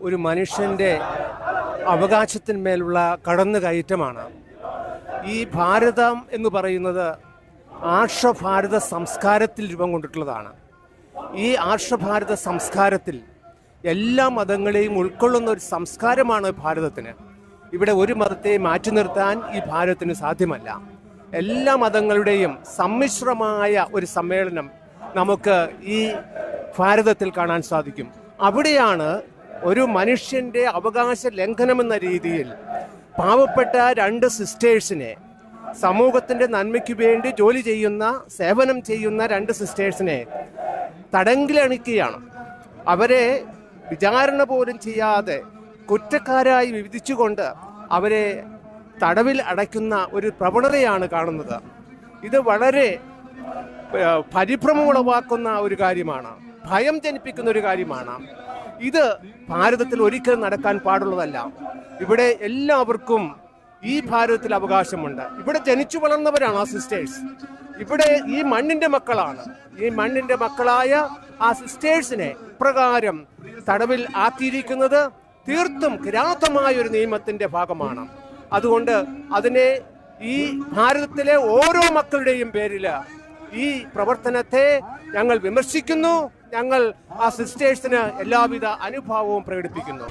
ഒരു മനുഷ്യന്റെ അവകാശത്തിന്മേലുള്ള കടന്നുകയറ്റമാണ്. ഈ ഭാരതം എന്ന് പറയുന്നത് ആർഷഭാരത സംസ്കാരത്തിൽ രൂപം കൊണ്ടിട്ടുള്ളതാണ്. ഈ ആർഷഭാരത സംസ്കാരത്തിൽ എല്ലാ മതങ്ങളെയും ഉൾക്കൊള്ളുന്ന ഒരു സംസ്കാരമാണ് ഭാരതത്തിന്. ഇവിടെ ഒരു മതത്തെ മാറ്റി നിർത്താൻ ഈ ഭാരതത്തിന് സാധ്യമല്ല. എല്ലാ മതങ്ങളുടെയും സമ്മിശ്രമായ ഒരു സമ്മേളനം നമുക്ക് ഈ ഭാരതത്തിൽ കാണാൻ സാധിക്കും. അവിടെയാണ് ഒരു മനുഷ്യന്റെ അവകാശ ലംഘനമെന്ന രീതിയിൽ പാവപ്പെട്ട രണ്ട് സിസ്റ്റേഴ്സിനെ സമൂഹത്തിന്റെ നന്മയ്ക്ക് വേണ്ടി ജോലി ചെയ്യുന്ന സേവനം ചെയ്യുന്ന രണ്ട് സിസ്റ്റേഴ്സിനെ തടങ്കിലണിക്കുകയാണ്. അവരെ വിചാരണ പോലും ചെയ്യാതെ കുറ്റക്കാരായി വിധിച്ചുകൊണ്ട് അവരെ തടവിൽ അടയ്ക്കുന്ന ഒരു പ്രവണതയാണ് കാണുന്നത്. ഇത് വളരെ പരിഭ്രമം ഉളവാക്കുന്ന ഒരു കാര്യമാണ്. ഭയം ജനിപ്പിക്കുന്ന ഒരു കാര്യമാണ്. ഇത് ഭാരതത്തിൽ ഒരിക്കലും നടക്കാൻ പാടുള്ളതല്ല. ഇവിടെ എല്ലാവർക്കും ഈ ഭാരതത്തിൽ അവകാശമുണ്ട്. ഇവിടെ ജനിച്ചു വളർന്നവരാണ് ആ സിസ്റ്റേഴ്സ് ഇവിടെ ഈ മണ്ണിന്റെ മക്കളാണ്. ഈ മണ്ണിന്റെ മക്കളായ ആ സിസ്റ്റേഴ്സിനെ ഇപ്രകാരം തടവിൽ ആക്കിയിരിക്കുന്നത് തീർത്തും കിരാതമായ ഒരു നിയമത്തിന്റെ ഭാഗമാണ്. അതുകൊണ്ട് അതിനെ ഈ ഭാരതത്തിലെ ഓരോ മക്കളുടെയും പേരിൽ ഈ പ്രവർത്തനത്തെ ഞങ്ങൾ വിമർശിക്കുന്നു. ഞങ്ങൾ ആ സിസ്റ്റേഴ്സിന് എല്ലാവിധ അനുഭാവവും പ്രകടിപ്പിക്കുന്നു.